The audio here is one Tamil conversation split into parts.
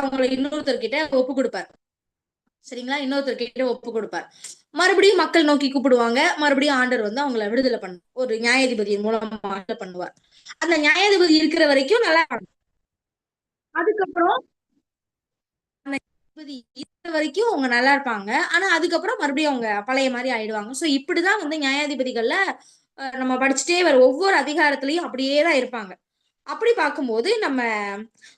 அவங்கள இன்னொருத்தர்கிட்ட ஒப்பு கொடுப்பார். சரிங்களா? இன்னொருத்தர்கிட்ட ஒப்பு கொடுப்பார். மறுபடியும் மக்கள் நோக்கி கூப்பிடுவாங்க. மறுபடியும் ஆண்டர் வந்து அவங்கள விடுதலை பண்ண ஒரு நியாயாதிபதியின் மூலமா பண்ணுவார். அந்த நியாயாதிபதி இருக்கிற வரைக்கும் நல்லா அதுக்கப்புறம் இருக்கிற வரைக்கும் அவங்க நல்லா இருப்பாங்க. ஆனா அதுக்கப்புறம் மறுபடியும் அவங்க பழைய மாதிரி ஆயிடுவாங்க. சோ இப்படிதான் வந்து நியாயாதிபதிகள்ல நம்ம படிச்சுட்டே வர ஒவ்வொரு அதிகாரத்திலயும் அப்படியே தான் இருப்பாங்க. அப்படி பார்க்கும்போது நம்ம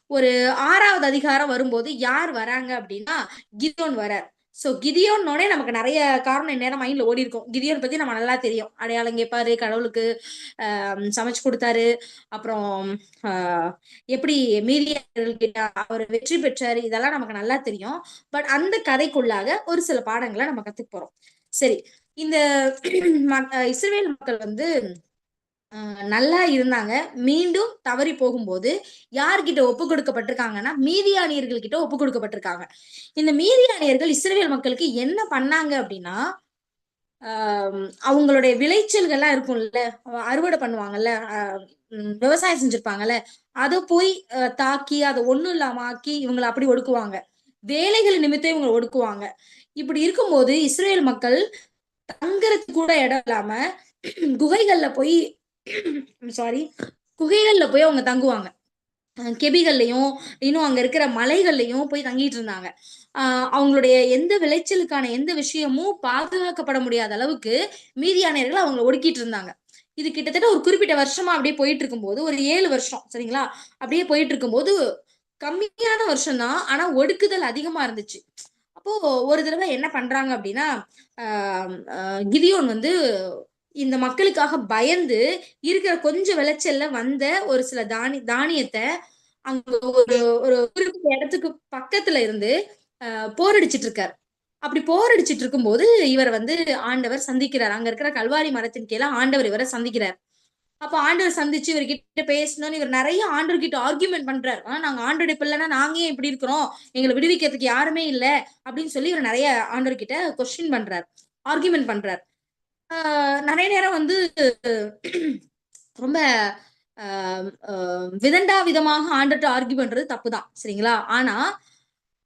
ஒரு ஆறாவது அதிகாரம் வரும்போது யார் வராங்க அப்படின்னா கிதியோன் வரார். சோ கிதியோன்னோடனே நமக்கு நிறைய காரணம் நேரம் மைண்ட்ல ஓடி இருக்கும். கிதியோன் பத்தி நம்ம நல்லா தெரியும். அடையாளம் கேட்பாரு கடவுளுக்கு ஆஹ் சமைச்சு கொடுத்தாரு. அப்புறம் ஆஹ் எப்படி மீதியாளர்கிட்ட அவர் வெற்றி பெற்றாரு இதெல்லாம் நமக்கு நல்லா தெரியும். பட் அந்த கதைக்குள்ளாக ஒரு சில பாடங்களை நம்ம கத்துக்க போறோம். சரி இந்த ம- மக்கள் வந்து நல்லா இருந்தாங்க. மீண்டும் தவறி போகும்போது யார்கிட்ட ஒப்பு கொடுக்கப்பட்டிருக்காங்கன்னா மீதியானியர்கள் கிட்ட ஒப்பு கொடுக்கப்பட்டிருக்காங்க. இந்த மீதியானியர்கள் இஸ்ரேல் மக்களுக்கு என்ன பண்ணாங்க அப்படின்னா அவங்களுடைய விளைச்சல்கள்லாம் இருக்கும்ல அறுவடை பண்ணுவாங்கல்ல விவசாயம் செஞ்சிருப்பாங்கல்ல அதை போய் தாக்கி அதை ஒண்ணும் இல்லாம ஆக்கி இவங்களை அப்படி ஒடுக்குவாங்க. வேலைகள் நிமித்தம் இவங்களை ஒடுக்குவாங்க. இப்படி இருக்கும்போது இஸ்ரேல் மக்கள் தங்கறதுக்கு கூட இடம் இல்லாம குகைகள்ல போய் சாரி குகைகள்ல போய் அவங்க தங்குவாங்க. கெபிகள்லையும் இன்னும் அங்க இருக்கிற மலைகள்லையும் போய் தங்கிட்டு இருந்தாங்க. ஆஹ் அவங்களுடைய எந்த விளைச்சலுக்கான எந்த விஷயமும் பாதுகாக்கப்பட முடியாத அளவுக்கு மீதியானையர்கள் அவங்களை ஒடுக்கிட்டு இருந்தாங்க. இது கிட்டத்தட்ட ஒரு குறிப்பிட்ட வருஷமா அப்படியே போயிட்டு இருக்கும்போது ஒரு ஏழு வருஷம் சரிங்களா? அப்படியே போயிட்டு இருக்கும்போது கம்மியான வருஷம் தான் ஆனா ஒடுக்குதல் அதிகமா இருந்துச்சு. அப்போ ஒரு தடவை என்ன பண்றாங்க அப்படின்னா ஆஹ் கிதியோன் வந்து இந்த மக்களுக்காக பயந்து இருக்கிற கொஞ்சம் விளைச்சல்ல வந்த ஒரு சில தானி தானியத்தை அங்க ஒரு ஒரு குறிப்பிட்ட இடத்துக்கு பக்கத்துல இருந்து ஆஹ் போரடிச்சிட்டு இருக்காரு அப்படி போரடிச்சிட்டு இருக்கும்போது இவரை வந்து ஆண்டவர் சந்திக்கிறார். அங்க இருக்கிற கல்வாரி மரத்தின் கீழே ஆண்டவர் இவரை சந்திக்கிறார். அப்ப ஆண்டவர் சந்திச்சு இவர்கிட்ட பேசணும்னு இவர் நிறைய ஆண்டவர் கிட்ட ஆர்கியூமெண்ட் பண்றாரு. ஆனா நாங்க ஆண்டோட பிள்ளைனா நாங்க ஏன் இப்படி இருக்கிறோம்? எங்களை விடுவிக்கிறதுக்கு யாருமே இல்ல. அப்படின்னு சொல்லி இவர் நிறைய ஆண்டவர் கிட்ட கொஸ்டின் பண்றாரு. ஆர்கியூமெண்ட் பண்றாரு. நிறைய நேரம் வந்து ரொம்ப விதண்டா விதமாக ஆண்டர்கிட்ட ஆர்கியூ பண்றது தப்புதான் சரிங்களா? ஆனா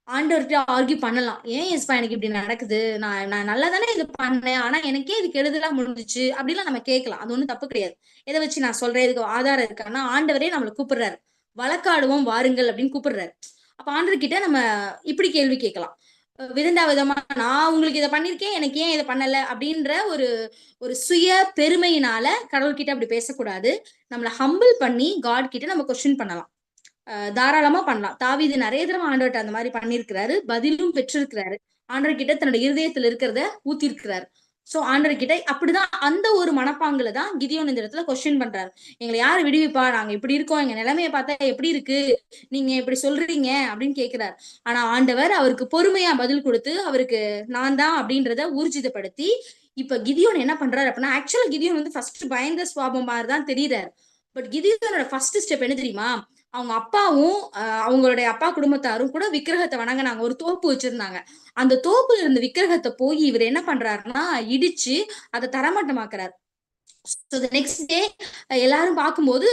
ஆண்டவர்கிட்ட ஆர்கியூ பண்ணலாம். ஏன் எஸ்பா எனக்கு இப்படி நடக்குது? நான் நான் நல்லா தானே இது பண்ணேன் ஆனா எனக்கே இது கெடுதலா முடிஞ்சிச்சு அப்படிலாம் நம்ம கேட்கலாம். அது ஒண்ணும் தப்பு கிடையாது. எதை வச்சு நான் சொல்றேன்? இதுக்கு ஆதாரம் இருக்கான்னா ஆண்டவரே நம்மளை கூப்பிடுறாரு. வழக்காடுவோம் வாருங்கள் அப்படின்னு கூப்பிடுறாரு. அப்ப ஆண்டவர்கிட்ட நம்ம இப்படி கேள்வி கேட்கலாம். விதண்டா விதமா நான் உங்களுக்கு இதை பண்ணிருக்கேன் எனக்கு ஏன் இதை பண்ணல? அப்படின்ற ஒரு ஒரு சுய பெருமையினால கடவுள்கிட்ட அப்படி பேசக்கூடாது. நம்மள ஹம்பிள் பண்ணி காட் கிட்ட நம்ம கொஸ்டின் பண்ணலாம். அஹ் தாராளமா பண்ணலாம். தாவீது நிறைய தடவை ஆண்டவர்கிட்ட அந்த மாதிரி பண்ணிருக்கிறாரு பதிலும் பெற்றிருக்கிறாரு. ஆண்டவர் கிட்ட தன்னோட இருதயத்துல இருக்கிறத ஊத்திருக்கிறாரு சோ ஆண்டவர் கிட்ட அப்படிதான் அந்த ஒரு மனப்பாங்குல தான் கிதியோன் இந்த இடத்துல கொஸ்டின் பண்றாரு. எங்களை யாரு விடுவிப்பா? நாங்க இப்படி இருக்கோம். எங்க நிலைமைய பார்த்தா எப்படி இருக்கு? நீங்க இப்படி சொல்றீங்க அப்படின்னு கேக்குறாரு. ஆனா ஆண்டவர் அவருக்கு பொறுமையா பதில் கொடுத்து அவருக்கு நான் தான் அப்படின்றத ஊர்ஜிதப்படுத்தி இப்ப கிதியோன் என்ன பண்றாரு அப்படின்னா ஆக்சுவலா கிதியோன் வந்து ஃபர்ஸ்ட் பயந்த சுவாபம் மாதிரி தான் தெரியுறாரு. பட் கிதியோனோட ஃபர்ஸ்ட் ஸ்டெப் என்ன தெரியுமா? அவங்க அப்பாவும் அவங்களுடைய அப்பா குடும்பத்தாரும் கூட விக்கிரகத்தை வணங்கினாங்க. ஒரு தோப்பு வச்சிருந்தாங்க. அந்த தோப்புல இருந்த விக்கிரகத்தை போய் இவர் என்ன பண்றாருன்னா இடிச்சு அதை தரமட்டமாக்குறாரு. ஸோ நெக்ஸ்ட் டே எல்லாரும் பார்க்கும்போது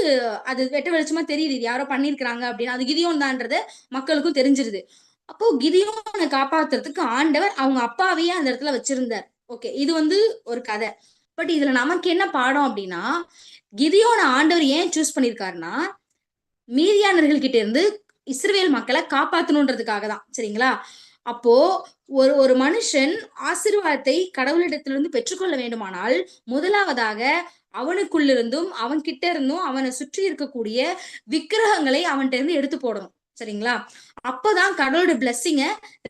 அது வெட்ட வெளிச்சமா தெரியுது. இது யாரோ பண்ணிருக்கிறாங்க அப்படின்னு. அது கிதியோன் தான்றது மக்களுக்கும் தெரிஞ்சிருது. அப்போ கிதியோனை காப்பாத்துறதுக்கு ஆண்டவர் அவங்க அப்பாவையே அந்த இடத்துல வச்சிருந்தார். ஓகே இது வந்து ஒரு கதை. பட் இதுல நமக்கு என்ன பாடம் அப்படின்னா கிதியோன ஆண்டவர் ஏன் சூஸ் பண்ணிருக்காருன்னா மீதியானர்கள் கிட்ட இருந்து இஸ்ரேல் மக்களை காப்பாத்தணுன்றதுக்காக தான் சரிங்களா? அப்போ ஒரு ஒரு மனுஷன் ஆசிர்வாதத்தை கடவுளிடத்திலிருந்து பெற்றுக்கொள்ள வேண்டுமானால் முதலாவதாக அவனுக்குள்ளிருந்தும் அவன் கிட்ட இருந்தும் அவனை சுற்றி இருக்கக்கூடிய விக்கிரகங்களை அவன்கிட்ட இருந்து எடுத்து போடணும். சரிங்களா? அப்பதான் கடவுளோட பிளஸ்ஸிங்க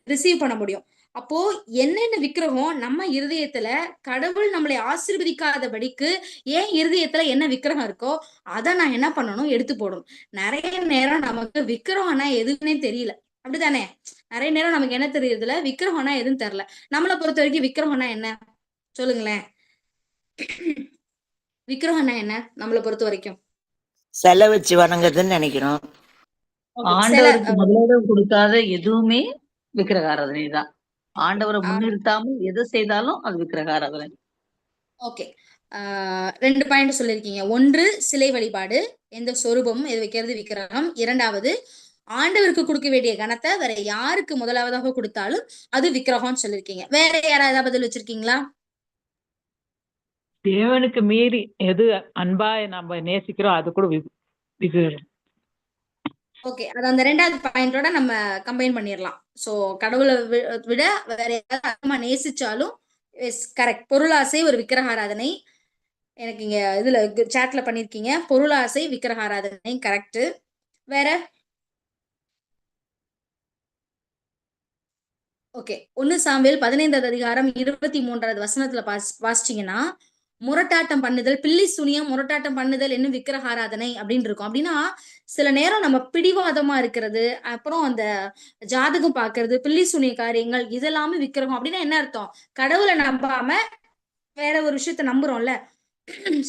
ரிசீவ் பண்ண முடியும். அப்போ என்னென்ன விக்கிரகம் நம்ம இருதயத்துல கடவுள் நம்மளை ஆசீர்வதிக்காதபடிக்கு ஏன் இருதயத்துல என்ன விக்கிரகம் இருக்கோ அதை நான் என்ன பண்ணணும்? எடுத்து போடணும். நிறைய நேரம் நமக்கு விக்கிரகம்னா எதுவுன்னே தெரியல. அப்படிதானே நிறைய நேரம் நமக்கு என்ன தெரியுதுல விக்கிரகம்னா எதுவும் தெரியல. நம்மளை பொறுத்த வரைக்கும் விக்கிரகம்னா என்ன? சொல்லுங்களேன். விக்கிரகம்னா என்ன நம்மளை பொறுத்த வரைக்கும்? செலை வச்சு வணங்குறதுன்னு நினைக்கிறோம். ஆண்டவருக்கு முதலிடம் கொடுக்காத எதுவுமே விக்கிரக ஆராதனை தான். ஆண்டவரை. முன்னிறுத்தாமல் எதை செய்தாலும் அது விக்கிரக ஆராதனை ஓகே ரெண்டு பாயிண்ட் சொல்லியிருக்கீங்க. ஒன்று சிலை வழிபாடு. எந்த சொரூபமும் எது வைக்கிறது? விக்கிரகம். இரண்டாவது ஆண்டவருக்கு கொடுக்க வேண்டிய கணத்தை வேற யாருக்கு முதலாவதாக கொடுத்தாலும் அது விக்கிரகம்னு சொல்லிருக்கீங்க வேற யாராவது ஏதாவது பதில் வச்சிருக்கீங்களா? தேவனுக்கு மீறி எது அன்பா நம்ம நேசிக்கிறோம் அது கூட விக்கிரகம் ஓகே அது அந்த ரெண்டாவது பாயிண்டோட நம்ம கம்பைன் பண்ணிடலாம் சோ கடவுளை விட வேற ஏதாவது அதிகமாக நேசிச்சாலும் கரெக்ட் பொருளாசை ஒரு விக்கிரகாராதனை. எனக்கு இங்க இதுல சாட்ல பண்ணிருக்கீங்க. பொருளாசை விக்கிரகாராதனை கரெக்ட் வேற? ஓகே ஒன்னு சாம்பியல் பதினைந்தாவது அதிகாரம் இருபத்தி மூன்றாவது வசனத்துல பாஸ் வாசிச்சீங்கன்னா முரட்டாட்டம் பண்ணுதல் பில்லி சுனியம் முரட்டாட்டம் பண்ணுதல் என்ன விக்கிரக ஆராதனை அப்படின்னு இருக்கும். அப்படின்னா சில நேரம் நம்ம பிடிவாதமா இருக்கிறது அப்புறம் அந்த ஜாதகம் பாக்குறது பில்லி சுனிய காரியங்கள் இதெல்லாமே விக்கிரகம் அப்படின்னா என்ன அர்த்தம்? கடவுளை நம்பாம வேற ஒரு விஷயத்த நம்புறோம்ல.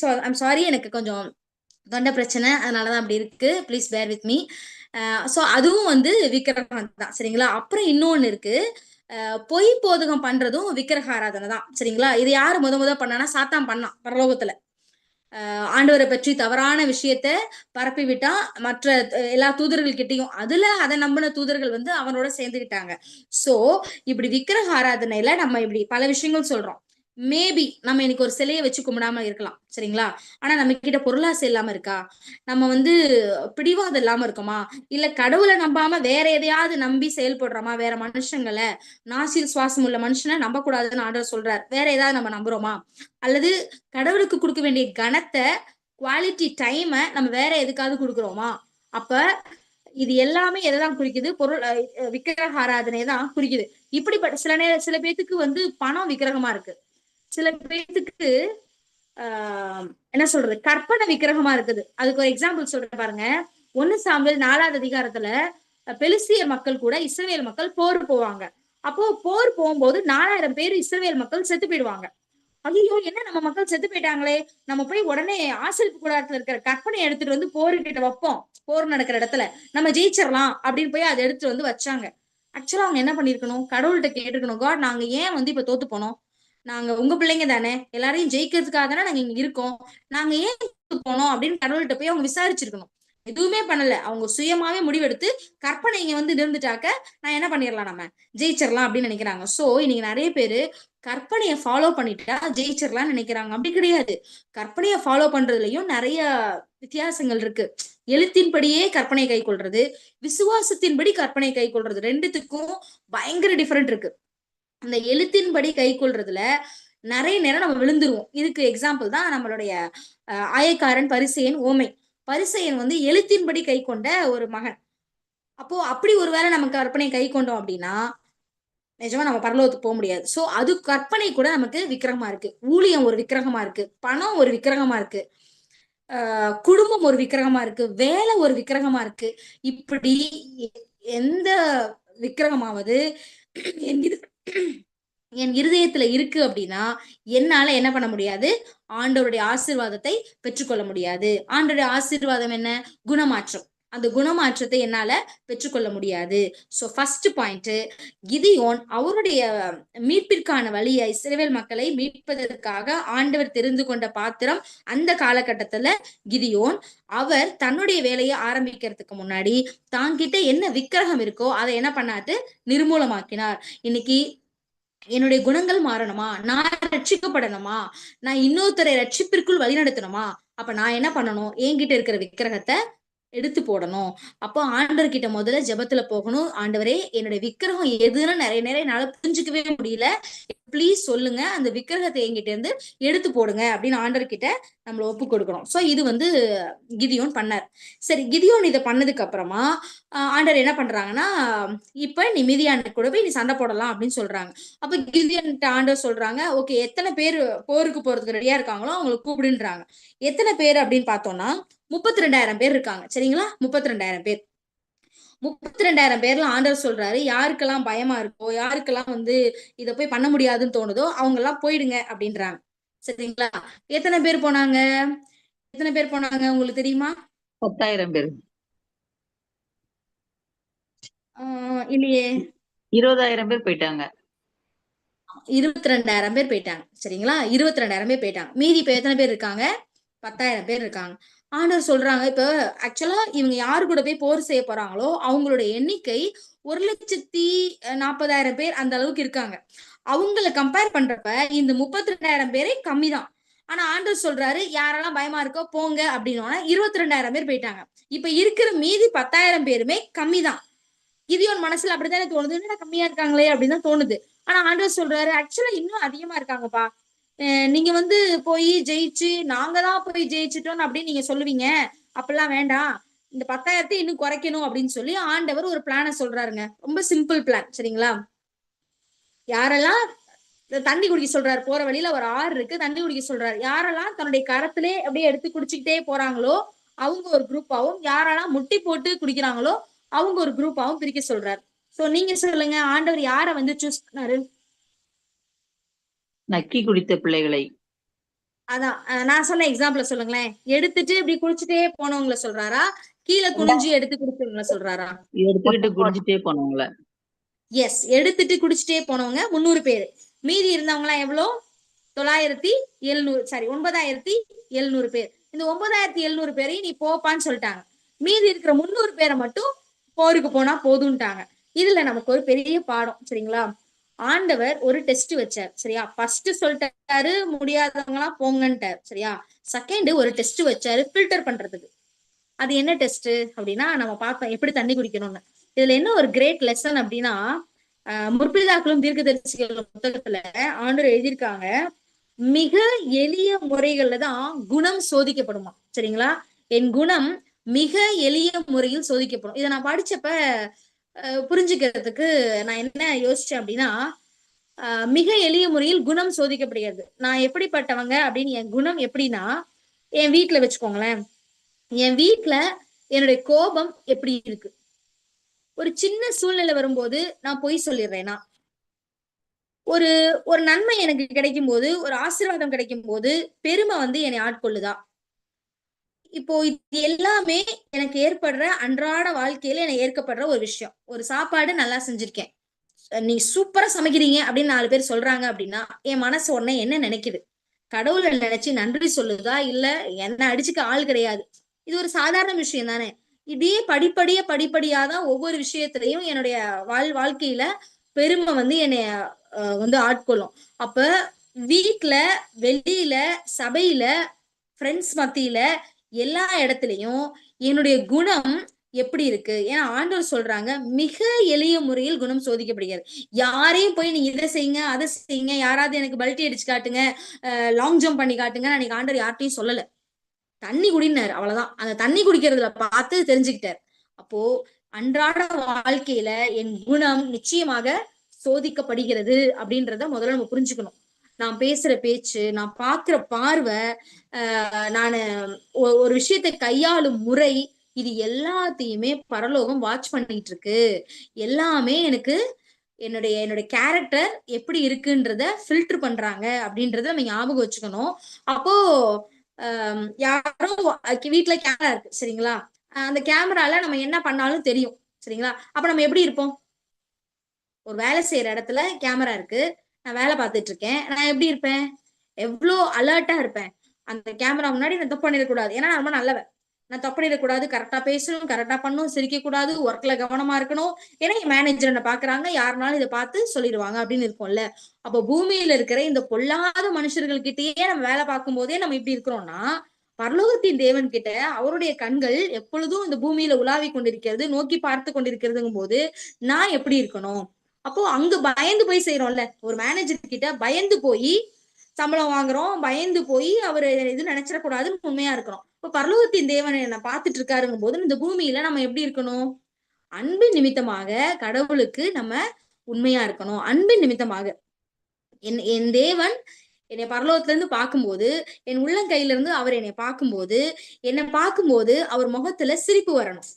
ஸோ ஐம் சாரி எனக்கு கொஞ்சம் தொண்டை பிரச்சனை. அதனாலதான் அப்படி இருக்கு. Please bear with me so அதுவும் வந்து விக்கிரகம் தான். சரிங்களா? அப்புறம் இன்னொன்னு இருக்கு. பொய் போதகம் பண்றதும் விக்கிரக ஆராதனை தான். சரிங்களா? இது யாரு முத முத பண்ணானா சாத்தான் பண்ணான் பரலோகத்துல. ஆண்டவரை பற்றி தவறான விஷயத்த பரப்பி விட்டா மற்ற எல்லா தூதர்கள் கிட்டயும் அதுல அதை நம்பின தூதர்கள் வந்து அவனோட சேர்ந்துக்கிட்டாங்க சோ இப்படி விக்கிரக ஆராதனையில நம்ம இப்படி பல விஷயங்கள் சொல்றோம். மேபி நம்ம இன்னைக்கு ஒரு சிலையை வச்சு கும்பிடாம இருக்கலாம் சரிங்களா? ஆனா நம்ம கிட்ட பொருளாசை இல்லாம இருக்கா? நம்ம வந்து பிடிவாதம் இல்லாம இருக்கோமா? இல்ல கடவுளை நம்பாம வேற எதையாவது நம்பி செயல்படுறோமா? வேற மனுஷங்களை நாசில் சுவாசம் உள்ள மனுஷனை நம்ப கூடாதுன்னு ஆர்டர் சொல்றாரு. வேற ஏதாவது நம்ம நம்புறோமா? அல்லது கடவுளுக்கு கொடுக்க வேண்டிய கணத்தை குவாலிட்டி டைமை நம்ம வேற எதுக்காவது கொடுக்குறோமா? அப்ப இது எல்லாமே எதைதான் குறிக்குது? பொருள் விக்கிரக ஆராதனை தான் குறிக்குது. இப்படிப்பட்ட சில நேர சில பேத்துக்கு வந்து பணம் விக்கிரகமா இருக்கு. சில பேத்துக்கு ஆஹ் என்ன சொல்றது கற்பனை விக்கிரகமா இருக்குது. அதுக்கு ஒரு எக்ஸாம்பிள் சொல்றேன் பாருங்க. ஒன்னு சாம்பல் நாலாவது அதிகாரத்துல பெலிசிய மக்கள் கூட இஸ்ரேல் மக்கள் போர் போவாங்க. அப்போ போர் போகும்போது நாலாயிரம் பேர் இஸ்ரவேல் மக்கள் செத்து போயிடுவாங்க. ஐயோ என்ன நம்ம மக்கள் செத்து போயிட்டாங்களே? நம்ம போய் உடனே ஆசிரியப்பு கூடாரத்துல இருக்கிற கற்பனை எடுத்துட்டு வந்து போர்கிட்ட வைப்போம். போர் நடக்கிற இடத்துல. நம்ம ஜெயிச்சிடலாம் அப்படின்னு போய் அதை எடுத்துட்டு வந்து வச்சாங்க. ஆக்சுவலா அவங்க என்ன பண்ணிருக்கணும் கடவுள்கிட்ட கேட்டுக்கணும் காட் நாங்க ஏன் வந்து இப்ப தோத்து போனோம்? நாங்க உங்க பிள்ளைங்க தானே. எல்லாரையும் ஜெயிக்கிறதுக்காக தானே நாங்க இங்க இருக்கோம். நாங்க ஏன் போனோம் அப்படின்னு கடவுள்கிட்ட போய் அவங்க விசாரிச்சிருக்கணும். எதுவுமே பண்ணல. அவங்க சுயமாவே முடிவெடுத்து கற்பனை இங்க வந்து இருந்துட்டாக்க நான் என்ன பண்ணிடலாம் நம்ம? ஜெயிச்சிடலாம் அப்படின்னு நினைக்கிறாங்க. சோ இன்னைக்கு நிறைய பேரு கற்பனையை ஃபாலோ பண்ணிட்டா ஜெயிச்சிடலாம்னு நினைக்கிறாங்க. அப்படி கிடையாது. கற்பனையை ஃபாலோ பண்றதுலயும் நிறைய வித்தியாசங்கள் இருக்கு. எழுத்தின்படியே கற்பனை கை கொள்றது விசுவாசத்தின்படி கற்பனை கை கொள்றது ரெண்டுத்துக்கும் பயங்கர டிஃபரெண்ட் இருக்கு. அந்த எழுத்தின்படி கை கொள்றதுல நிறைய நேரம் நம்ம விழுந்துருவோம். இதுக்கு எக்ஸாம்பிள் தான் நம்மளுடைய ஆயக்காரன் பரிசையன் ஓமை. பரிசையன் வந்து எழுத்தின்படி கை கொண்ட ஒரு மகன். அப்போ அப்படி ஒருவேளை நம்ம கற்பனை கை கொண்டோம் அப்படின்னா நிஜமா நம்ம பரலோகத்துக்கு போக முடியாது. சோ அது கற்பனை கூட நமக்கு விக்கிரகமா இருக்கு. ஊழியம் ஒரு விக்கிரகமா இருக்கு. பணம் ஒரு விக்கிரகமா இருக்கு. குடும்பம் ஒரு விக்கிரகமா இருக்கு. வேலை ஒரு விக்கிரகமா இருக்கு. இப்படி எ- எந்த விக்கிரகமாவது என் என் இருதயத்துல இருக்கு அப்படின்னா என்னால என்ன பண்ண முடியாது? ஆண்டவருடைய ஆசீர்வாதத்தை பெற்றுக்கொள்ள முடியாது. ஆண்டவருடைய ஆசீர்வாதம் என்ன? குணமாற்றம். அந்த குணமாற்றத்தை என்னால பெற்றுக்கொள்ள முடியாது. சோ ஃபர்ஸ்ட் பாயிண்ட் கிதியோன் அவருடைய மீட்பிற்கான வழியை இஸ்ரவேல் மக்களை மீட்பதற்காக ஆண்டவர் தெரிந்து கொண்ட பாத்திரம் அந்த காலகட்டத்துல கிதியோன். அவர் தன்னுடைய வேலையை ஆரம்பிக்கிறதுக்கு முன்னாடி தாங்கிட்ட என்ன விக்கிரகம் இருக்கோ அதை என்ன பண்ணாட்டு நிர்மூலமாக்கினார். இன்னைக்கு என்னுடைய குணங்கள் மாறணுமா? நான் ரட்சிக்கப்படணுமா? நான் இன்னொருத்தரை ரட்சிப்பிற்குள் வழிநடத்தணுமா? அப்ப நான் என்ன பண்ணணும்? என்கிட்ட இருக்கிற விக்கிரகத்தை எடுத்து போடணும். அப்போ ஆண்டவர் கிட்ட முதல்ல ஜபத்துல போகணும். ஆண்டவரே என்னுடைய விக்கிரகம் எதுன்னு நிறைய நேரம் என்னால புரிஞ்சுக்கவே முடியல. ப்ளீஸ் சொல்லுங்க. அந்த விக்கிரகத்தை என்கிட்ட இருந்து எடுத்து போடுங்க அப்படின்னு ஆண்டவர் கிட்ட நம்மள ஒப்பு கொடுக்கணும். சோ இது வந்து கிதியோன் பண்ணார். சரி கிதியோன் இதை பண்ணதுக்கு அப்புறமா ஆண்டவர் என்ன பண்றாங்கன்னா இப்ப நீ மிதியான கூட போய் நீ சண்டை போடலாம் அப்படின்னு சொல்றாங்க. அப்ப கிதியோன் ஆண்டவர் சொல்றாங்க ஓகே எத்தனை பேர் போருக்கு போறதுக்கு ரெடியா இருக்காங்களோ அவங்களை கூப்பிடுன்றாங்க. எத்தனை பேர் அப்படின்னு பார்த்தோம்னா முப்பத்தி ரெண்டாயிரம் பேர் இருக்காங்க. சரிங்களா? முப்பத்தி ரெண்டாயிரம் பேர். முப்பத்தி ரெண்டாயிரம் பேர்ல ஆண்டவர் சொல்றாரு யாருக்கெல்லாம் பயமா இருக்கோ யாருக்கெல்லாம் வந்து இத போய் பண்ண முடியாதுன்னு தோணுதோ அவங்க எல்லாம் போயிடுங்க அப்படின்றாங்க. சரிங்களா? எத்தனை பேர் போனாங்க? எத்தனை பேர் போனாங்க உங்களுக்கு தெரியுமா? பத்தாயிரம் பேர். ஆஹ் இல்லையே. இருபதாயிரம் பேர் போயிட்டாங்க. இருபத்தி ரெண்டாயிரம் பேர் போயிட்டாங்க. சரிங்களா? இருபத்தி ரெண்டாயிரம் பேர் போயிட்டாங்க. மீதி இப்ப எத்தனை பேர் இருக்காங்க? பத்தாயிரம் பேர் இருக்காங்க. ஆண்டவர் சொல்றாங்க இப்ப ஆக்சுவலா இவங்க யாரு கூட போய் போர் செய்ய போறாங்களோ அவங்களோட எண்ணிக்கை ஒரு லட்சத்தி நாற்பதாயிரம் பேர் அந்த அளவுக்கு இருக்காங்க. அவங்கள கம்பேர் பண்றப்ப இந்த முப்பத்தி ரெண்டாயிரம் பேரே கம்மி தான் ஆனா ஆண்டவர் சொல்றாரு யாரெல்லாம் பயமா இருக்கோ போங்க அப்படின்னா இருபத்தி ரெண்டாயிரம் பேர் போயிட்டாங்க. இப்ப இருக்கிற மீதி பத்தாயிரம் பேருமே கம்மி தான் கிதியோன் மனசுல அப்படித்தானே தோணுது என்னடா கம்மியா இருக்காங்களே அப்படின்னு தான் தோணுது. ஆனா ஆண்டவர் சொல்றாரு ஆக்சுவலா இன்னும் அதிகமா இருக்காங்கப்பா. நீங்க வந்து போய் ஜெயிச்சு நாங்க தான் போய் ஜெயிச்சிட்டோம் அப்படின்னு நீங்க சொல்லுவீங்க. அப்பெல்லாம் வேண்டாம். இந்த பத்தாயிரத்தை இன்னும் குறைக்கணும் அப்படின்னு சொல்லி ஆண்டவர் ஒரு பிளான சொல்றாருங்க. ரொம்ப சிம்பிள் பிளான் சரிங்களா? யாரெல்லாம் தண்ணி குடிக்க சொல்றாரு போற வழியில ஒரு ஆறு இருக்கு தண்ணி குடிக்க சொல்றாரு. யாரெல்லாம் தன்னுடைய கரத்திலே அப்படியே எடுத்து குடிச்சுக்கிட்டே போறாங்களோ அவங்க ஒரு குரூப்பாவும் யாரெல்லாம் முட்டி போட்டு குடிக்கிறாங்களோ அவங்க ஒரு குரூப்பாவும் பிரிக்க சொல்றாரு. சோ நீங்க சொல்லுங்க ஆண்டவர் யார வந்து சூஸ் பண்ணாரு? நக்கி குடித்த பிள்ளைகளை. அதான் நான் சொன்ன எக்ஸாம்பிள் சொல்லுங்களேன். எடுத்துட்டு இப்படி குடிச்சிட்டே போனவங்கள சொல்றாரா? கீழே குனிஞ்சு எடுத்து குடிச்சவங்கள சொல்றாரா? எடுத்துக்கிட்டு குடிச்சிட்டே போனவங்கள. எஸ் எடுத்துட்டு குடிச்சிட்டே போனவங்க முந்நூறு பேர். மீதி இருந்தவங்க எல்லாம் எவ்வளோ? தொள்ளாயிரத்தி எழுநூறு சாரி ஒன்பதாயிரத்தி எழுநூறு பேர். இந்த ஒன்பதாயிரத்தி எழுநூறு பேரையும் நீ போப்பான்னு சொல்லிட்டாங்க. மீதி இருக்கிற முந்நூறு பேரை மட்டும் போருக்கு போனா போதும்ட்டாங்க. இதுல நமக்கு ஒரு பெரிய பாடம் சரிங்களா? ஆண்டவர் ஒரு டெஸ்ட் வச்சார். சரியா? ஃபர்ஸ்ட் சொல்லிட்டாரு முடியாதவங்களா போங்கன்ட்டார். சரியா? செகண்ட் ஒரு டெஸ்ட் வச்சாரு ஃபில்டர் பண்றதுக்கு. அது என்ன டெஸ்ட் அப்படின்னா நம்ம பார்ப்போம் எப்படி தண்ணி குடிக்கணும்னு. இதுல என்ன ஒரு கிரேட் லெசன் அப்படின்னா ஆஹ் தீர்க்க தீர்க்கதரிசிகளும் புத்தகத்துல ஆண்டவர் எழுதியிருக்காங்க மிக எளிய முறைகள்ல தான் குணம் சோதிக்கப்படுமா? சரிங்களா? என் குணம் மிக எளிய முறையில் சோதிக்கப்படும். இதை நான் படிச்சப்ப புரிஞ்சுக்கிறதுக்கு நான் என்ன யோசிச்சேன் அப்படின்னா மிக எளிய முறையில் குணம் சோதிக்கப்படுகிறது. நான் எப்படிப்பட்டவங்க அப்படின்னு என் குணம் எப்படின்னா என் வீட்டுல வச்சுக்கோங்களேன். என் வீட்டுல என்னுடைய கோபம் எப்படி இருக்கு? ஒரு சின்ன சூழ்நிலை வரும்போது நான் பொய் சொல்லிடுறேனா? ஒரு ஒரு நன்மை எனக்கு கிடைக்கும் போது ஒரு ஆசீர்வாதம் கிடைக்கும் போது பெருமை வந்து என்னை ஆட்கொள்ளுதா? இப்போ இது எல்லாமே எனக்கு ஏற்படுற அன்றாட வாழ்க்கையில எனக்கு ஏற்கப்படுற ஒரு விஷயம். ஒரு சாப்பாடு நல்லா செஞ்சிருக்கேன். நீ சூப்பரா சமைக்கிறீங்க அப்படின்னு நாலு பேர் சொல்றாங்க அப்படின்னா என் மனசு உடனே என்ன நினைக்குது? கடவுளை நினைச்சு நன்றி சொல்லுதா? இல்ல என்ன அடிச்சுக்க ஆள் கிடையாது. இது ஒரு சாதாரண விஷயம் தானே. இப்படியே படிப்படியா படிப்படியா தான் ஒவ்வொரு விஷயத்திலையும் என்னுடைய வாழ் வாழ்க்கையில பெருமை வந்து என்னைய வந்து ஆட்கொள்ளும். அப்ப வீட்டுல வெளியில சபையில ஃப்ரெண்ட்ஸ் மத்தியில எல்லா இடத்துலயும் என்னுடைய குணம் எப்படி இருக்கு? ஏன்னா ஆண்டவர் சொல்றாங்க மிக எளிய முறையில் குணம் சோதிக்கப்படுகிறது. யாரையும் போய் நீங்க இதை செய்யுங்க அதை செய்யுங்க யாராவது எனக்கு பல்ட்டி அடிச்சு காட்டுங்க லாங் ஜம்ப் பண்ணி காட்டுங்க அன்னைக்கு ஆண்டவர் யார்ட்டையும் சொல்லல. தண்ணி குடினாரு அவ்வளவுதான். அந்த தண்ணி குடிக்கிறதுல பார்த்து தெரிஞ்சுக்கிட்டார். அப்போ அன்றாட வாழ்க்கையில என் குணம் நிச்சயமாக சோதிக்கப்படுகிறது அப்படின்றத முதல்ல நம்ம புரிஞ்சுக்கணும். நான் பேசுற பேச்சு நான் பாக்குற பார்வை நான் ஒரு விஷயத்தை கையாளும் முறை இது எல்லாத்தையுமே பரலோகம் வாட்ச் பண்ணிட்டு இருக்கு எல்லாமே எனக்கு என்னுடைய என்னுடைய கேரக்டர் எப்படி இருக்குன்றத ஃபில்டர் பண்றாங்க அப்படின்றத நம்ம ஞாபகம் வச்சுக்கணும். அப்போ யாரோ வீட்டுல கேமரா இருக்கு சரிங்களா? அந்த கேமரால நம்ம என்ன பண்ணாலும் தெரியும் சரிங்களா? அப்ப நம்ம எப்படி இருப்போம்? ஒரு வேலை செய்யற இடத்துல கேமரா இருக்கு. நான் வேலை பார்த்துட்டு இருக்கேன் நான் எப்படி இருப்பேன்? எவ்வளோ அலர்ட்டா இருப்பேன். அந்த கேமரா முன்னாடி நான் தப்பு பண்ணிடக்கூடாது. ஏன்னா நான் ரொம்ப நல்லவன். நான் தப்பு பண்ணிடக்கூடாது. கரெக்டா பேசணும் கரெக்டா பண்ணணும் சிரிக்க கூடாது ஒர்க்ல கவனமா இருக்கணும். ஏன்னா என் மேனேஜர் என்ன பாக்குறாங்க யாருனாலும் இதை பார்த்து சொல்லிடுவாங்க அப்படின்னு இருக்கும்ல. அப்போ பூமியில இருக்கிற இந்த பொல்லாத மனுஷர்கள் கிட்டேயே நம்ம வேலை பார்க்கும் போதே நம்ம இப்படி இருக்கிறோம்னா பரலோகத்தின் தேவன் கிட்ட அவருடைய கண்கள் எப்பொழுதும் இந்த பூமியில உலாவி கொண்டிருக்கிறது நோக்கி பார்த்து கொண்டிருக்கிறதுங்கும் போது நான் எப்படி இருக்கணும்? அப்போ அங்க பயந்து போய் செய்யறோம்ல ஒரு மேனேஜர் கிட்ட பயந்து போய் சம்பளம் வாங்குறோம் பயந்து போய் அவர் இது நினைச்சிடக்கூடாதுன்னு உண்மையா இருக்கிறோம் இப்ப பரலோகத்தின் தேவனை என்ன பார்த்துட்டு இருக்காருங்கும் போது இந்த பூமியில நம்ம எப்படி இருக்கணும்? அன்பின் நிமித்தமாக கடவுளுக்கு நம்ம உண்மையா இருக்கணும். அன்பின் நிமித்தமாக. என் என் தேவன் என்னை பரலோகத்துல இருந்து பார்க்கும்போது என் உள்ளங்கையில இருந்து அவர் என்னை பார்க்கும்போது என்னை பார்க்கும்போது அவர் முகத்துல சிரிப்பு வரணும்.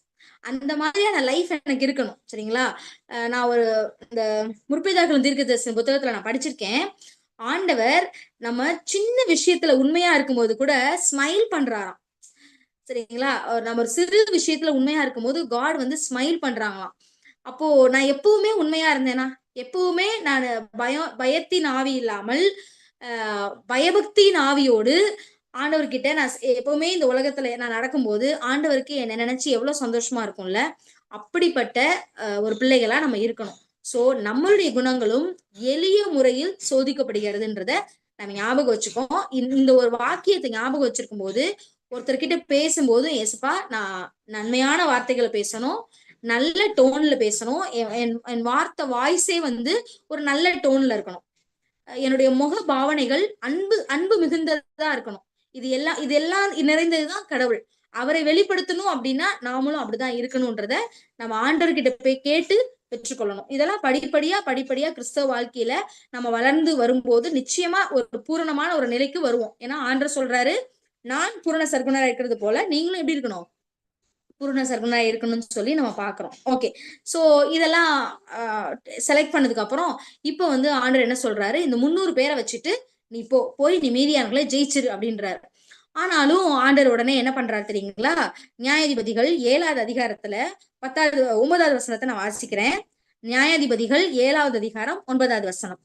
அந்த மாதிரியான லைஃப் எனக்கு இருக்கணும் சரிங்களா? நான் ஒரு இந்த முற்பிதாக்களும் தீர்க்க புத்தகத்துல நான் படிச்சிருக்கேன். ஆண்டவர் நம்ம சின்ன விஷயத்துல உண்மையா இருக்கும்போது கூட ஸ்மைல் பண்றாராம். சரிங்களா? நம்ம ஒரு சிறு விஷயத்துல உண்மையா இருக்கும்போது காட் வந்து ஸ்மைல் பண்றாங்களாம். அப்போ நான் எப்பவுமே உண்மையா இருந்தேனா? எப்பவுமே நான் பயம் பயத்தின் ஆவி இல்லாமல் ஆஹ் பயபக்தியின் ஆவியோடு ஆண்டவர்கிட்ட நான் எப்பவுமே இந்த உலகத்துல நான் நடக்கும்போது ஆண்டவருக்கு என்னை நினைச்சு எவ்வளவு சந்தோஷமா இருக்கும்ல? அப்படிப்பட்ட ஒரு பிள்ளைகளா நம்ம இருக்கணும். சோ நம்மளுடைய குணங்களும் எளிய முறையில் சோதிக்கப்படுகிறதுன்றத நம்ம ஞாபகம் வச்சுக்கோம். இந்த ஒரு வாக்கியத்தை ஞாபகம் வச்சிருக்கும் போது ஒருத்தர்கிட்ட பேசும்போது ஏசப்பா நான் நன்மையான வார்த்தைகளை பேசணும். நல்ல டோன்ல பேசணும். என்- என்- என் வார்த்தை வாய்ஸே வந்து ஒரு நல்ல டோன்ல இருக்கணும். என்னுடைய முக பாவனைகள் அன்பு அன்பு மிகுந்ததா இருக்கணும். இது எல்லாம் இது எல்லாம் நிறைந்ததுதான் கடவுள். அவரை வெளிப்படுத்தணும் அப்படின்னா நாமளும் அப்படிதான் இருக்கணும்ன்றத நம்ம ஆண்டவர்கிட்ட போய் கேட்டு பெற்றுக்கொள்ளணும். இதெல்லாம் படிப்படியா படிப்படியா கிறிஸ்தவ வாழ்க்கையில நம்ம வளர்ந்து வரும்போது நிச்சயமா ஒரு பூரணமான ஒரு நிலைக்கு வருவோம். ஏன்னா ஆண்டர் சொல்றாரு நான் பூரண சர்க்குணரா இருக்கிறது போல நீங்களும் எப்படி இருக்கணும்? பூரண சர்க்குணரா இருக்கணும்னு சொல்லி நம்ம பாக்குறோம். ஓகே சோ இதெல்லாம் செலக்ட் பண்ணதுக்கு அப்புறம் இப்போ வந்து ஆண்டர் என்ன சொல்றாரு? இந்த முந்நூறு பேரை வச்சுட்டு நீ போ போய் நீ மீதியானங்களை ஜெயிச்சிரு அப்படின்றாரு. ஆனாலும் ஆண்டர் உடனே என்ன பண்றாரு தெரியுங்களா? நியாயாதிபதிகள் ஏழாவது அதிகாரத்துல பத்தாவது ஒன்பதாவது வசனத்தை நான் வாசிக்கிறேன். நியாயாதிபதிகள் ஏழாவது அதிகாரம் ஒன்பதாவது வசனம்.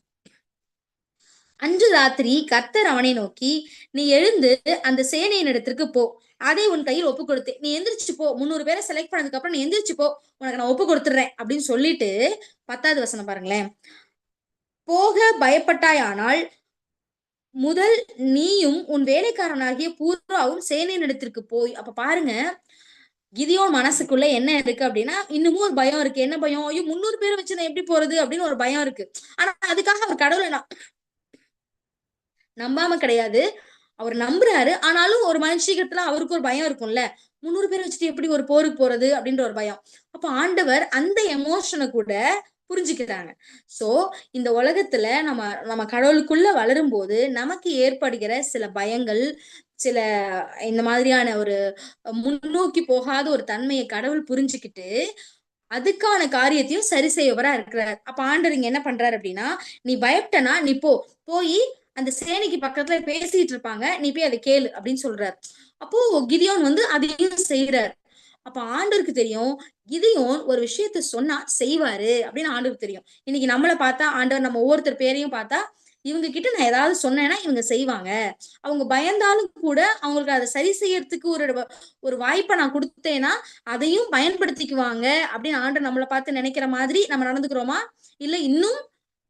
அன்று ராத்திரி கர்த்தர் அவனை நோக்கி நீ எழுந்து அந்த சேனையின் இடத்திற்கு போ. அதை உன் கையில் ஒப்பு கொடுத்து நீ எந்திரிச்சு போ. முந்நூறு பேரை செலக்ட் பண்ணதுக்கு அப்புறம் நீ எந்திரிச்சு போ. உனக்கு நான் ஒப்பு கொடுத்துடுறேன் அப்படின்னு சொல்லிட்டு பத்தாவது வசனம் பாருங்களேன். போக பயப்பட்டாயானால் முதல் நீயும் உன் வேலைக்காரனாகிய பூர்வாவும் சேனையினிடத்திற்கு போய் அப்ப பாருங்க கிதியோன் மனசுக்குள்ள என்ன இருக்கு அப்படின்னா இன்னமும் ஒரு பயம் இருக்கு. என்ன பயம்? ஐயோ முந்நூறு பேர் வச்சு நான் எப்படி போறது அப்படின்னு ஒரு பயம் இருக்கு. ஆனா அதுக்காக அவர் கடவுளை நான் நம்பாம கிடையாது. அவர் நம்புறாரு. ஆனாலும் ஒரு மனுஷிகத்துல அவருக்கு ஒரு பயம் இருக்கும்ல. முந்நூறு பேர் வச்சுட்டு எப்படி ஒரு போருக்கு போறது அப்படின்ற ஒரு பயம். அப்ப ஆண்டவர் அந்த எமோஷனை கூட புரிஞ்சுக்கிறாங்க சோ இந்த உலகத்துல நம்ம நம்ம கடவுளுக்குள்ள வளரும் போது நமக்கு ஏற்படுகிற சில பயங்கள் சில இந்த மாதிரியான ஒரு முன்னோக்கி போகாத ஒரு தன்மையை கடவுள் புரிஞ்சுக்கிட்டு அதுக்கான காரியத்தையும் சரி செய்யவரா இருக்கிறார். அப்ப ஆண்டர் இங்க என்ன பண்றாரு அப்படின்னா நீ பயப்பட்டனா நீ போ. போய் அந்த சேனைக்கு பக்கத்துல பேசிட்டு இருப்பாங்க நீ போய் அதை கேளு அப்படின்னு சொல்றாரு. அப்போ கிதியோன் வந்து அதையும் செய்யறாரு அப்ப ஆண்டவருக்கு தெரியும். கிதியோன் ஒரு விஷயத்த சொன்னா செய்வாரு அப்படின்னு ஆண்டவருக்கு தெரியும். இன்னைக்கு நம்மளை பார்த்தா ஆண்டவர் நம்ம ஒவ்வொருத்தர் பேரையும் பார்த்தா இவங்க கிட்ட நான் ஏதாவது சொன்னேன்னா இவங்க செய்வாங்க. அவங்க பயந்தாலும் கூட அவங்களுக்கு அதை சரி செய்யறதுக்கு ஒரு ஒரு வாய்ப்பை நான் கொடுத்தேன்னா அதையும் பயன்படுத்திக்குவாங்க அப்படின்னு ஆண்டவர் நம்மளை பார்த்து நினைக்கிற மாதிரி நம்ம நடந்துக்கிறோமா? இல்ல இன்னும்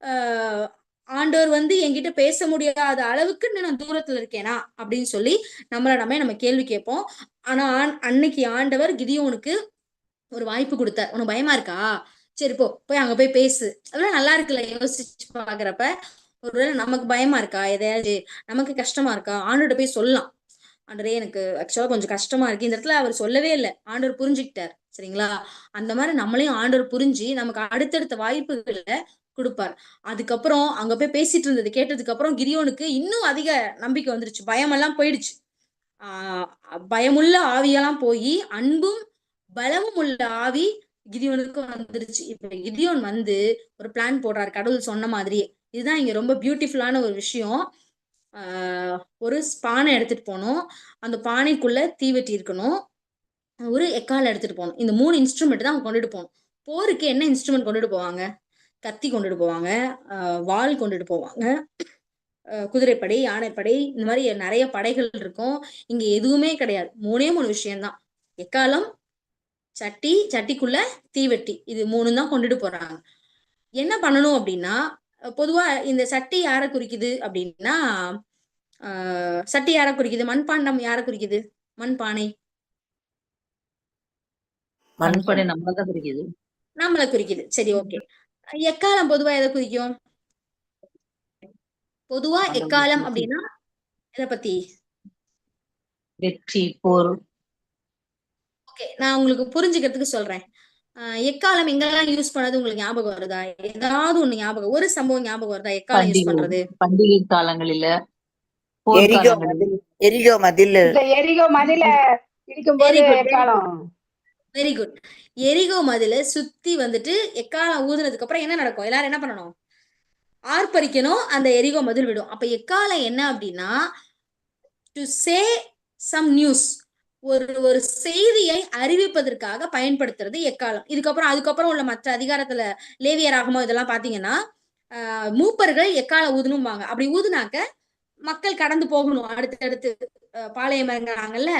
ஆஹ் ஆண்டவர் வந்து என்கிட்ட பேச முடியாத அளவுக்கு நான் தூரத்துல இருக்கேனா அப்படின்னு சொல்லி நம்மள நம்ம நம்ம கேள்வி கேட்போம். ஆனா ஆண்- அன்னைக்கு ஆண்டவர் கிதியோனுக்கு ஒரு வாய்ப்பு கொடுத்தார். உனக்கு பயமா இருக்கா? சரி போ போய் அங்க போய் பேசு. அதெல்லாம் நல்லா இருக்குல்ல யோசிச்சு பாக்குறப்ப. ஒருவேளை நமக்கு பயமா இருக்கா? எதையாவது நமக்கு கஷ்டமா இருக்கா? ஆண்டோட போய் சொல்லலாம். ஆண்டரே எனக்கு ஆக்சுவலா கொஞ்சம் கஷ்டமா இருக்கு. இந்த இடத்துல அவர் சொல்லவே இல்லை. ஆண்டவர் புரிஞ்சுக்கிட்டார். சரிங்களா? அந்த மாதிரி நம்மளையும் ஆண்டவர் புரிஞ்சு நமக்கு அடுத்தடுத்த வாய்ப்புகளை கொடுப்பார். அதுக்கப்புறம் அங்க போய் பேசிட்டு இருந்தது கேட்டதுக்கு அப்புறம் கிரியோனுக்கு இன்னும் அதிக நம்பிக்கை வந்துருச்சு. பயமெல்லாம் போயிடுச்சு. பயமுள்ள ஆவியெல்லாம் போய் அன்பும் பலமும் உள்ள ஆவி கிதியோனுக்கு வந்துருச்சு. இப்ப கிதியோன் வந்து ஒரு பிளான் போடுறாரு. கடவுள் சொன்ன மாதிரியே இதுதான் இங்க ரொம்ப பியூட்டிஃபுல்லான ஒரு விஷயம். ஒரு பானை எடுத்துட்டு போகணும். அந்த பானைக்குள்ள தீவெட்டி இருக்கணும். ஒரு எக்கால் எடுத்துட்டு போகணும். இந்த மூணு இன்ஸ்ட்ருமெண்ட் தான் கொண்டுட்டு போகணும். போருக்கு என்ன இன்ஸ்ட்ருமெண்ட் கொண்டுட்டு போவாங்க? கத்தி கொண்டுட்டு போவாங்க. வால் கொண்டுட்டு போவாங்க. குதிரைப்படை யானைப்படை இந்த மாதிரி நிறைய படைகள் இருக்கும். இங்க எதுவுமே கிடையாது. மூணே மூணு விஷயம்தான். எக்காலம்? சட்டி சட்டிக்குள்ள தீவெட்டி. இது மூணு தான் கொண்டுட்டு போறாங்க. என்ன பண்ணணும் அப்படின்னா பொதுவா இந்த சட்டி யாரை குறிக்குது அப்படின்னா ஆஹ் சட்டி யாரை குறிக்குது? மண்பாண்டம் யாரை குறிக்குது? மண்பானை. மண்படை நம்மளதான் பிடிக்குது நம்மளை குறிக்குது. சரி ஓகே. எக்காலம் பொதுவா எதை குறிக்கும்? பொதுவா எக்காலம். அப்படின்னா எதை பத்தி? வெற்றி போர். ஓகே நான் உங்களுக்கு புரிஞ்சுக்கிறதுக்கு சொல்றேன். எக்காலம் எங்கெல்லாம் யூஸ் பண்ணது உங்களுக்கு ஞாபகம் வருதா? ஏதாவது ஒண்ணு ஞாபகம் ஒரு சம்பவம் ஞாபகம் வருதா? எக்காலம் யூஸ் பண்றது? பண்டிகை காலங்களில எரிகோ மதில் எரிகோ மதில். இந்த எரிகோ மதில இடிக்கும் போது Very good, very எக்காலம்? வெரி குட் எரிகோ மதில சுத்தி வந்துட்டு எக்காலம் ஊதுனதுக்கு அப்புறம் என்ன நடக்கும்? எல்லாரும் என்ன பண்ணணும்? ஆர்ப்பரிக்கணும் அந்த எரிகோ மதில் விடும். அப்ப எக்காலம் என்ன அப்படின்னா டு சே சம் நியூஸ் ஒரு ஒரு செய்தியை அறிவிப்பதற்காக பயன்படுத்துறது எக்காலம். இதுக்கப்புறம் அதுக்கப்புறம் உள்ள மற்ற அதிகாரத்துல லேவியராகமோ இதெல்லாம் பாத்தீங்கன்னா மூப்பர்கள் எக்காலம் ஊதணும்பாங்க அப்படி ஊதுனாக்க மக்கள் கடந்து போகணும். அடுத்தடுத்து பாளையம் இறங்குறாங்கல்ல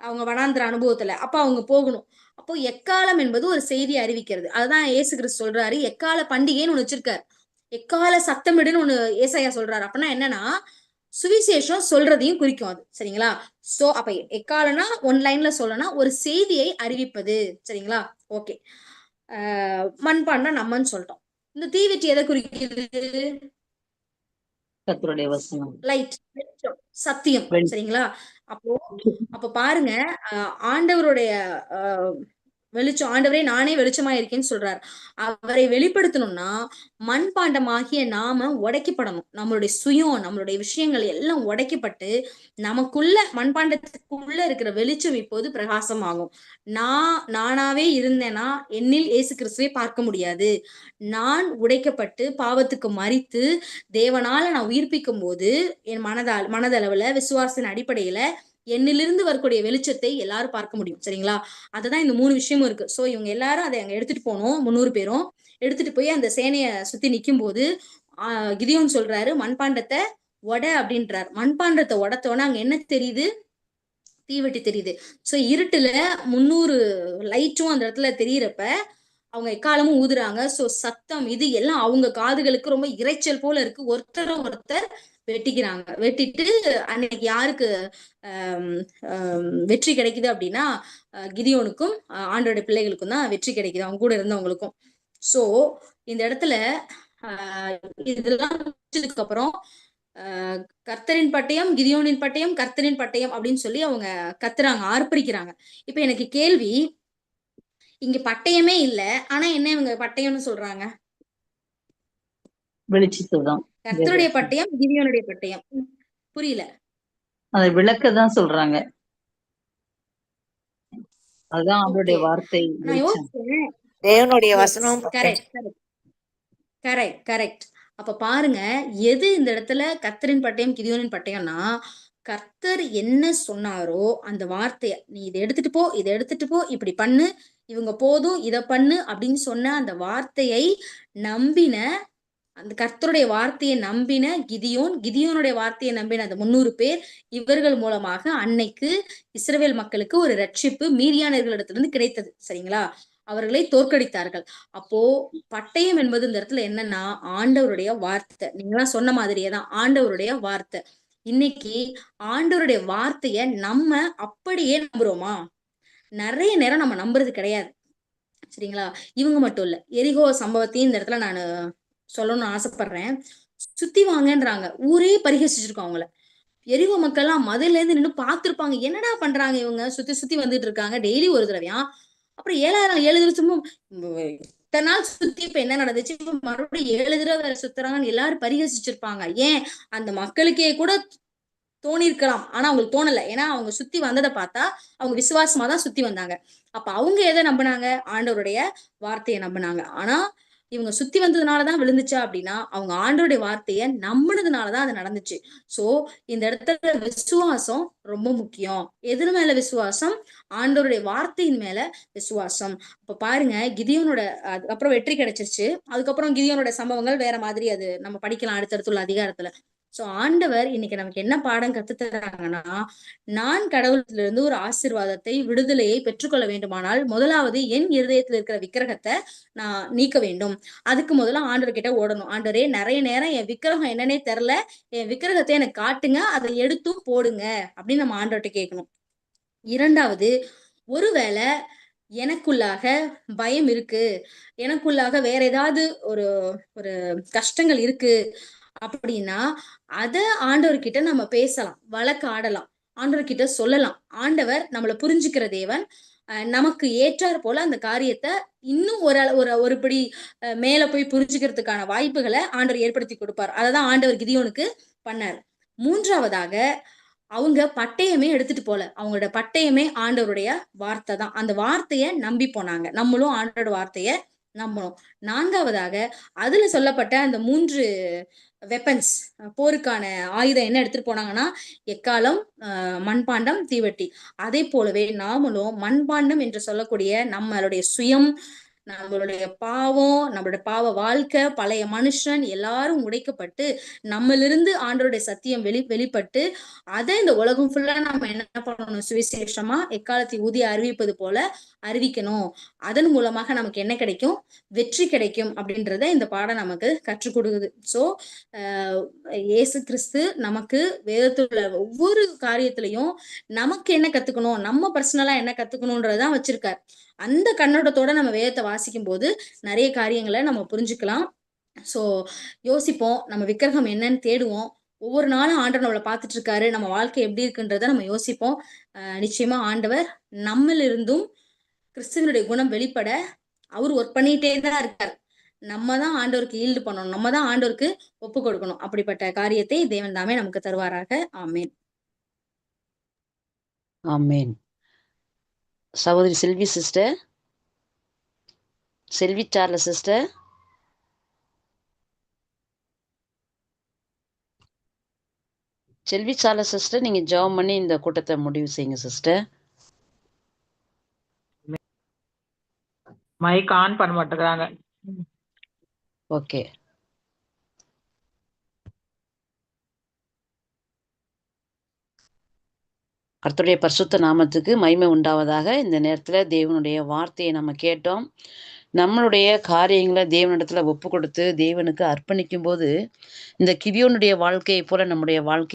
அவங்க வனாந்திர அனுபவத்துல. அப்ப அவங்க போகணும். அப்போ எக்காலம் என்பது ஒரு செய்தி அறிவிக்கிறது. அதுதான் ஏசு கிறிஸ்து சொல்றாரு எக்கால பண்டிகைன்னு ஒன்று வச்சிருக்காரு. எக்கால சத்தமிடுன்னு ஒண்ணு ஏசாயா சொல்றாரு. அப்படின்னா என்னன்னா சுவிசேஷம் சொல்றதையும் குறிக்கும் அது. சரிங்களா? சோ அப்ப எக்காலனா ஒன் லைன்ல சொல்லனா ஒரு செய்தியை அறிவிப்பது. சரிங்களா? ஓகே மண்பாண்டா நம்மன்னு சொல்லிட்டோம். இந்த தீவெட்டி எதை குறிக்கிறது லைட் சத்தியம். சரிங்களா? அப்போ அப்ப பாருங்க ஆண்டவருடைய வெளிச்சம் ஆண்டவரே நானே வெளிச்சமா இருக்கேன்னு சொல்றாரு. அவரை வெளிப்படுத்தணும்னா மண்பாண்டமாகிய நாம உடைக்கப்படணும். நம்மளுடைய சுயம் நம்மளுடைய விஷயங்கள் எல்லாம் உடைக்கப்பட்டு நமக்குள்ள மண்பாண்டத்துக்குள்ள இருக்கிற வெளிச்சம் இப்போது பிரகாசமாகும். நான் நானாவே இருந்தேன்னா என்னில் இயேசு கிறிஸ்துவை பார்க்க முடியாது. நான் உடைக்கப்பட்டு பாவத்துக்கு மறித்து தேவனால நான் உயிர்ப்பிக்கும் போது என் மனதால் மனதளவுல விசுவாசத்தின் அடிப்படையில என்னிலிருந்து வரக்கூடிய வெளிச்சத்தை எல்லாரும் பார்க்க முடியும். சரிங்களா? அதுதான் இந்த மூணு விஷயமும் இருக்கு. சோ இவங்க எல்லாரும் அதை அங்க எடுத்துட்டு போனோம் முந்நூறு பேரும். எடுத்துட்டு போய் அந்த சேனைய சுத்தி நிக்கும் போது ஆஹ் கிதியோன் சொல்றாரு மண்பாண்டத்தை உட அப்படின்றார். மண்பாண்டத்தை உடத்தோன்னா அங்க என்ன தெரியுது? தீவெட்டி தெரியுது. சோ இருட்டுல முந்நூறு லைட்டும் அந்த இடத்துல தெரியறப்ப அவங்க எக்காலமும் ஊதுறாங்க. சோ சத்தம் இது எல்லாம் அவங்க காதுகளுக்கு ரொம்ப இரைச்சல் போல இருக்கு. ஒருத்தர ஒருத்தர் வெட்டிக்கிறாங்க. வெட்டிட்டு அன்னைக்கு யாருக்கு வெற்றி கிடைக்குது அப்படின்னா கிதியோனுக்கும் அஹ், ஆண்டோட பிள்ளைகளுக்கும் தான் வெற்றி கிடைக்குது. அவங்க கூட இருந்தவங்களுக்கும். சோ இந்த இடத்துல ஆஹ் இதெல்லாம் முடிச்சதுக்கு அப்புறம் ஆஹ் கர்த்தரின் பட்டயம் கிதியோனின் பட்டயம் கர்த்தரின் பட்டயம் அப்படின்னு சொல்லி அவங்க கத்துறாங்க ஆர்ப்பரிக்கிறாங்க. இப்ப எனக்கு கேள்வி இங்க பட்டயமே இல்ல. ஆனா என்ன இவங்க பட்டயம்னு சொல்றாங்க? வெளிச்சத்துதான் கர்த்தருடைய பட்டயம் கிதியோனுடைய பட்டயம். புரியல. அதை விளக்க தான் சொல்றாங்க. அதுதான் அவருடைய. வார்த்தை தேவனுடைய வசனம் கரெக்ட் கரெக்ட் கரெக்ட் அப்ப பாருங்க எது இந்த இடத்துல கர்த்தரின் பட்டயம் கிதியோனின் பட்டயம்னா கர்த்தர் என்ன சொன்னாரோ அந்த வார்த்தைய நீ இதை எடுத்துட்டு போ இதை எடுத்துட்டு போ இப்படி பண்ணு இவங்க போதும் இதை பண்ணு அப்படின்னு சொன்ன அந்த வார்த்தையை நம்பின அந்த கர்த்தருடைய வார்த்தையை நம்பின கிதியோன் கிதியோனுடைய வார்த்தையை நம்பின அந்த முன்னூறு பேர் இவர்கள் மூலமாக அன்னைக்கு இஸ்ரேல் மக்களுக்கு ஒரு ரட்சிப்பு மீதியானவர்களிடத்திலிருந்து கிடைத்தது. சரிங்களா? அவர்களை தோற்கடித்தார்கள். அப்போ பட்டயம் என்பது இந்த இடத்துல என்னன்னா ஆண்டவருடைய வார்த்தை. நீங்களாம் சொன்ன மாதிரியே தான் ஆண்டவருடைய வார்த்தை. இன்னைக்கு ஆண்டவருடைய வார்த்தைய நம்ம அப்படியே நம்புறோமா? நிறைய நேரம் நம்ம நம்புறது கிடையாது. சரிங்களா? இவங்க மட்டும் இல்ல. எரிகோ சம்பவத்தையும் இந்த இடத்துல நான் சொல்லணும்னு ஆசைப்படுறேன். சுத்தி வாங்கன்றாங்க. ஊரே பரிகசிச்சிருக்கோம் அவங்கள. எரிகோ மக்கள்லாம் மதுல இருந்து நின்று பார்த்துருப்பாங்க. என்னடா பண்றாங்க இவங்க? சுத்தி சுத்தி வந்துட்டு இருக்காங்க. டெய்லி ஒரு தடவையா? அப்புறம் ஏழாயிரம் ஏழு வருஷமும் இத்தனை நாள் சுத்தி இப்ப என்ன நடந்துச்சு? இப்ப மறுபடியும் ஏழு தடவை வேற சுத்துறாங்கன்னு எல்லாரும் பரிகசிச்சிருப்பாங்க. ஏன்? அந்த மக்களுக்கே கூட தோணிருக்கலாம். ஆனா அவங்களுக்கு தோணல. ஏன்னா அவங்க சுத்தி வந்ததை பார்த்தா அவங்க விசுவாசமா தான் சுத்தி வந்தாங்க. அப்ப அவங்க எதை நம்பினாங்க? ஆண்டவருடைய வார்த்தையை நம்பினாங்க. ஆனா இவங்க சுத்தி வந்ததுனாலதான் விழுந்துச்சா அப்படின்னா அவங்க ஆண்டவருடைய வார்த்தையை நம்பினதுனாலதான் அது நடந்துச்சு. சோ இந்த இடத்துல விசுவாசம் ரொம்ப முக்கியம். எதிர் மேல விசுவாசம் ஆண்டவருடைய வார்த்தையின் மேல விசுவாசம். அப்ப பாருங்க கிதியோனோட அதுக்கப்புறம் வெற்றி கிடைச்சிருச்சு. அதுக்கப்புறம் கிதியோனோட சம்பவங்கள் வேற மாதிரி அது நம்ம படிக்கலாம் அடுத்தடுத்துள்ள அதிகாரத்துல. சோ ஆண்டவர் இன்னைக்கு நமக்கு என்ன பாடம் கத்து நான் கடவுளத்திலிருந்து ஒரு ஆசீர்வாதத்தை விடுதலையை பெற்றுக்கொள்ள வேண்டுமானால் முதலாவது என் இருதயத்தில் இருக்கிற விக்கிரகத்தை நான் நீக்க வேண்டும். அதுக்கு முதல்ல ஆண்டவர் கிட்ட ஓடணும். ஆண்டவரே நிறைய நேரம் என் விக்கிரகம் என்னன்னே தெரில என் விக்கிரகத்தை எனக்கு காட்டுங்க. அதை எடுத்தும் போடுங்க அப்படின்னு நம்ம ஆண்டவர்கிட்ட கேட்கணும். இரண்டாவது ஒருவேளை எனக்குள்ளாக பயம் இருக்கு. எனக்குள்ளாக வேற ஏதாவது ஒரு ஒரு கஷ்டங்கள் இருக்கு. அப்படின்னா அத ஆண்டவர்கிட்ட நம்ம பேசலாம் வழக்கு ஆடலாம் ஆண்டவர்கிட்ட சொல்லலாம். ஆண்டவர் நம்மளை புரிஞ்சுக்கிற தேவன். நமக்கு ஏற்றார் போல அந்த காரியத்தை இன்னும் ஒரு ஒரு ஒருபடி மேல போய் புரிஞ்சுக்கிறதுக்கான வாய்ப்புகளை ஆண்டவர் ஏற்படுத்தி கொடுப்பார். அததான் ஆண்டவர் கிதியோனுக்கு பண்ணார். மூன்றாவதாக அவங்க பட்டயமே எடுத்துட்டு போல. அவங்களோட பட்டயமே ஆண்டவருடைய வார்த்தை தான். அந்த வார்த்தைய நம்பி போனாங்க. நம்மளும் ஆண்டோட வார்த்தைய நம்பணும். நான்காவதாக அதுல சொல்லப்பட்ட அந்த மூன்று வெப்பன்ஸ் போருக்கான ஆயுதம் என்ன எடுத்துட்டு போனாங்கன்னா எக்காலம் மண்பாண்டம் தீவெட்டி. அதே போலவே நாமளும் மண்பாண்டம் என்று சொல்லக்கூடிய நம்மளுடைய சுயம் நம்மளுடைய பாவம் நம்மளுடைய பாவ வாழ்க்கை பழைய மனுஷன் எல்லாரும் உடைக்கப்பட்டு நம்மளிருந்து ஆண்டவருடைய சத்தியம் வெளி வெளிப்பட்டு அதை இந்த உலகம் ஃபுல்லா நம்ம என்ன பண்ணணும்? சுவிசேஷமா எக்காலத்தை ஊதி அறிவிப்பது போல அறிவிக்கணும். அதன் மூலமாக நமக்கு என்ன கிடைக்கும்? வெற்றி கிடைக்கும் அப்படின்றத இந்த பாடம் நமக்கு கற்றுக் கொடுக்குது. ஸோ இயேசு கிறிஸ்து நமக்கு வேதத்தில் ஒவ்வொரு காரியத்திலையும் நமக்கு என்ன கத்துக்கணும்? நம்ம பர்சனலா என்ன கத்துக்கணும்ன்றதான் வச்சிருக்காரு. அந்த கண்ணோட்டத்தோட நம்ம வேதத்தை வாசிக்கும் போது நிறைய காரியங்களை நம்ம புரிஞ்சுக்கலாம். சோ யோசிப்போம் நம்ம விக்கிரகம் என்னன்னு தேடுவோம். ஒவ்வொரு நாளும் ஆண்டவர் நம்மளை பார்த்துட்டு இருக்காரு நம்ம வாழ்க்கை எப்படி இருக்குன்றத நம்ம யோசிப்போம். நிச்சயமா ஆண்டவர் நம்மளிருந்தும் கிறிஸ்துவனுடைய குணம் வெளிப்பட அவர் ஒர்க் பண்ணிட்டே தான் இருக்கார். நம்ம தான் ஆண்டவருக்கு ஈல்டு பண்ணணும். நம்ம தான் ஆண்டவருக்கு ஒப்பு கொடுக்கணும். அப்படிப்பட்ட காரியத்தை தேவன் தாமே நமக்கு தருவாராக. ஆமேன். ஆமேன். சகோதரி செல்வி சிஸ்டர் செல்வி சார்ல சிஸ்டர் செல்வி சார்ல சிஸ்டர் நீங்க ஜெபம் பண்ணி இந்த கூட்டத்தை முடிவு செய்யுங்க சிஸ்டர் மைக் ஆன் பண்ண மாட்டேங்கிறாங்க. ஓகே கர்த்தருடைய பரிசுத்த நாமத்துக்கு மகிமை உண்டாவதாக இந்த நேரத்தில் தேவனுடைய வார்த்தையை நம்ம கேட்டோம். நம்மளுடைய காரியங்களை தேவனிடத்துல ஒப்பு கொடுத்து தேவனுக்கு அர்ப்பணிக்கும் போது இந்த கிவியோனுடைய வாழ்க்கையை போல நம்முடைய வாழ்க்கை